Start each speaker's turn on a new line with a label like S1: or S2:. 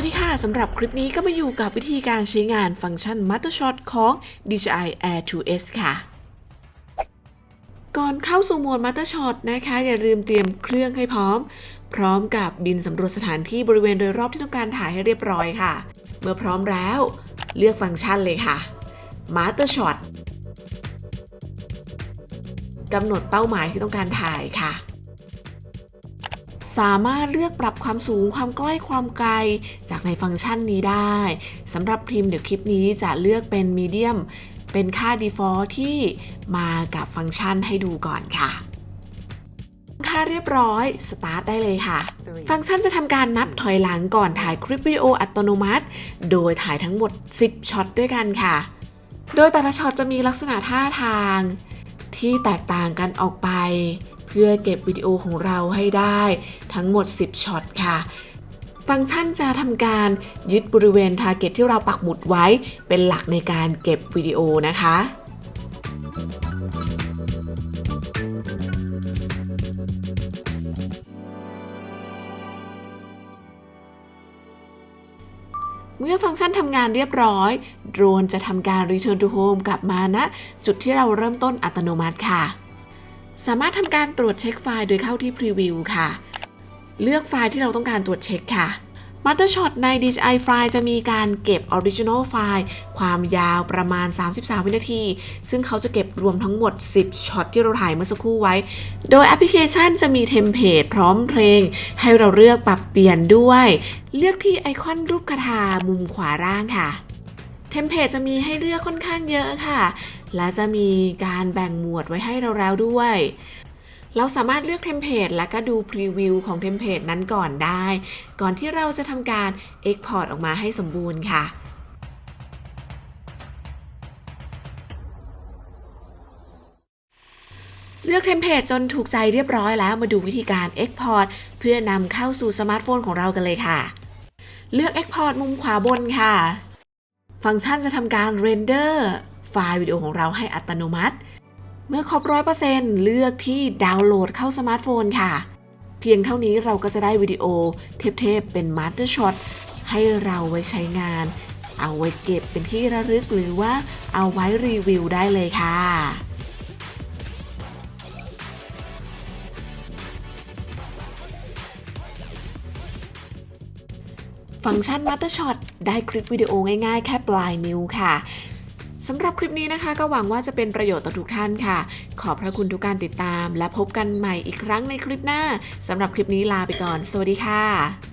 S1: วัสดีค่ะ สำหรับคลิปนี้ก็มาอยู่กับวิธีการใช้งานฟังก์ชัน Master Shot ของ DJI Air 2S ค่ะ ก่อนเข้าสู่โหมด Master Shot นะคะ อย่าลืมเตรียมเครื่องให้พร้อม พร้อมกับบินสำรวจสถานที่บริเวณโดยรอบที่ต้องการถ่ายให้เรียบร้อยค่ะ เมื่อพร้อมแล้ว เลือกฟังก์ชันเลยค่ะ Master Shot กำหนดเป้าหมายที่ต้องการถ่ายค่ะ สามารถเลือกปรับความสูงความใกล้ความไกล จากในฟังก์ชันนี้ได้สำหรับพิมพ์เดี๋ยวคลิปนี้จะเลือกเป็นมีเดียมเป็นค่า default ที่มากับฟังก์ชันให้ดูก่อนค่ะค่าเรียบร้อย สตาร์ทได้เลยค่ะ ฟังก์ชันจะทำการนับถอยหลังก่อนถ่ายคลิปวิดีโออัตโนมัติ โดยถ่ายทั้งหมด 10 ช็อตด้วยกันค่ะ โดยแต่ละช็อตจะมีลักษณะท่าทาง ที่แตกต่างกันออกไป เพื่อเก็บวิดีโอของเราให้ได้ทั้งหมด 10 ช็อตค่ะฟังก์ชันจะทำการยึดบริเวณทาร์เก็ตที่เราปักหมุดไว้เป็นหลักในการเก็บวิดีโอนะคะ เมื่อฟังก์ชันทำงานเรียบร้อย โดรนจะทำการ Return to Home กลับมาณจุดที่เราเริ่มต้นอัตโนมัติค่ะ สามารถทำการตรวจเช็คไฟล์โดยเข้าที่ Preview ค่ะ เลือกไฟล์ที่เราต้องการตรวจเช็คค่ะ Master Shot ใน DJI File จะมีการเก็บ Original File ความยาวประมาณ 33 วินาที ซึ่งเขาจะเก็บรวมทั้งหมด 10 ช็อตที่เราถ่ายเมื่อสักครู่ไว้ โดยแอปพลิเคชันจะมีเทมเพลตพร้อมเพลง ให้เราเลือกปรับเปลี่ยนด้วย เลือกที่ไอคอนรูปคาถามุมขวาล่างค่ะ เทมเพลตจะมีให้เลือกค่อนข้างเยอะค่ะ และจะมีการแบ่งหมวดไว้ให้เราแล้วด้วย เราสามารถเลือกเทมเพลตและก็ดูพรีวิวของเทมเพลตนั้นก่อนได้ ก่อนที่เราจะทำการ Export ออกมาให้สมบูรณ์ค่ะเลือกเทมเพลตจนถูกใจเรียบร้อยแล้วมาดูวิธีการ Export เพื่อนำเข้าสู่สมาร์ทโฟนของเรากันเลยค่ะ เลือก Export มุมขวาบนค่ะ ฟังก์ชันจะทำการเรนเดอร์ไฟล์วิดีโอของเราให้อัตโนมัติ เมื่อครบร้อยเปอร์เซ็นต์เลือกที่ดาวน์โหลดเข้าสมาร์ทโฟนค่ะ เพียงเท่านี้เราก็จะได้วิดีโอเทปๆเป็นมาสเตอร์ช็อตให้เราไว้ใช้งาน เอาไว้เก็บเป็นที่ระลึกหรือว่าเอาไว้รีวิวได้เลยค่ะ ฟังก์ชัน Master Shot ได้คลิปวิดีโอง่ายๆ แค่ปลายนิ้วค่ะสำหรับคลิปนี้นะคะ ก็หวังว่าจะเป็นประโยชน์ต่อทุกท่านค่ะ ขอบพระคุณทุกการติดตาม และพบกันใหม่อีกครั้งในคลิปหน้าสำหรับคลิปนี้ลาไปก่อน สวัสดีค่ะ